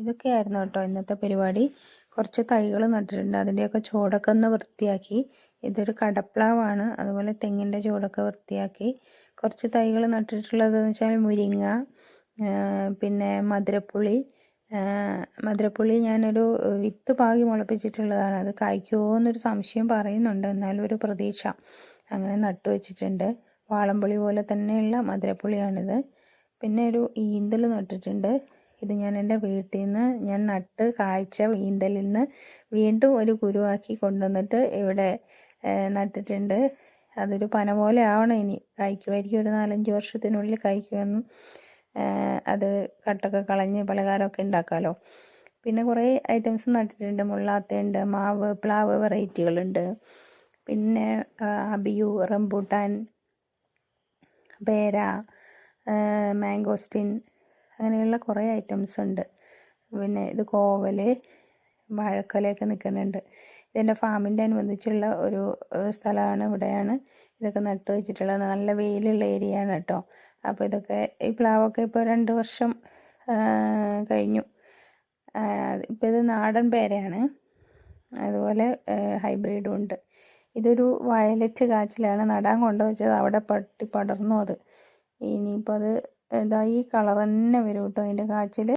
ഇതൊക്കെയായിരുന്നു കേട്ടോ ഇന്നത്തെ പരിപാടി. കുറച്ച് തൈകൾ നട്ടിട്ടുണ്ട്. അതിന്റെയൊക്കെ ചുവടൊക്കെ ഒന്ന് വൃത്തിയാക്കി. ഇതൊരു കടപ്ലാവാണ്. അതുപോലെ തെങ്ങിന്റെ ചുവടൊക്കെ വൃത്തിയാക്കി. കുറച്ച് തൈകൾ നട്ടിട്ടുള്ളത് എന്ന് വെച്ചാൽ മുരിങ്ങ പിന്നെ മധുരപ്പുളി. മധുരപ്പുളി ഞാനൊരു വിത്ത് പാകി മുളപ്പിച്ചിട്ടുള്ളതാണ്. അത് കായ്ക്കുമോ എന്നൊരു സംശയം പറയുന്നുണ്ട്. എന്നാലും ഒരു പ്രതീക്ഷ. അങ്ങനെ നട്ടു വെച്ചിട്ടുണ്ട്. വാളംപുളി പോലെ തന്നെയുള്ള മധുരപ്പുളിയാണിത്. പിന്നെ ഒരു ഈന്തൽ നട്ടിട്ടുണ്ട്. ഇത് ഞാൻ എന്റെ വീട്ടിൽ നിന്ന് ഞാൻ നട്ട് കായ്ച്ച ഈന്തലിൽ നിന്ന് വീണ്ടും ഒരു കുരുവാക്കി കൊണ്ടുവന്നിട്ട് ഇവിടെ നട്ടിട്ടുണ്ട്. അതൊരു പന പോലെ ആവണം ഇനി. കായ്ക്കുമായിരിക്കും ഒരു നാലഞ്ച് വർഷത്തിനുള്ളിൽ കായ്ക്കുമെന്നും അത് കട്ടൊക്കെ കളഞ്ഞ് പലഹാരമൊക്കെ ഉണ്ടാക്കാമല്ലോ പിന്നെ കുറേ ഐറ്റംസ് നട്ടിട്ടുണ്ട്. മുള്ളാത്തയുണ്ട് മാവ് പ്ലാവ് വെറൈറ്റികളുണ്ട്. പിന്നെ അബിയു റംബൂട്ടാൻ പേര മാംഗോസ്റ്റിൻ അങ്ങനെയുള്ള കുറേ ഐറ്റംസ് ഉണ്ട്. പിന്നെ ഇത് കോവൽ വാഴക്കൊലയൊക്കെ നിൽക്കുന്നുണ്ട്. ഇതെന്റെ ഫാമിന്റെ അനുബന്ധിച്ചുള്ള ഒരു സ്ഥലമാണ് ഇവിടെയാണ്. ഇതൊക്കെ നട്ടു വെച്ചിട്ടുള്ളത്. നല്ല വെയിലുള്ള ഏരിയ ആണ് കേട്ടോ. അപ്പോൾ ഇതൊക്കെ ഈ പ്ലാവൊക്കെ ഇപ്പോൾ രണ്ട് വർഷം കഴിഞ്ഞു. ഇപ്പോൾ ഇത് നാടൻ പേരയാണ്. അതുപോലെ ഹൈബ്രിഡും ഉണ്ട്. ഇതൊരു വയലറ്റ് കാച്ചിലാണ് നടാൻ കൊണ്ടുവച്ചത്. അവിടെ പട്ടി പടർന്നു അത്. ഇനിയിപ്പോൾ അത് ഇതാ ഈ കളർ തന്നെ വരും കേട്ടോ അതിന്റെ കാച്ചിൽ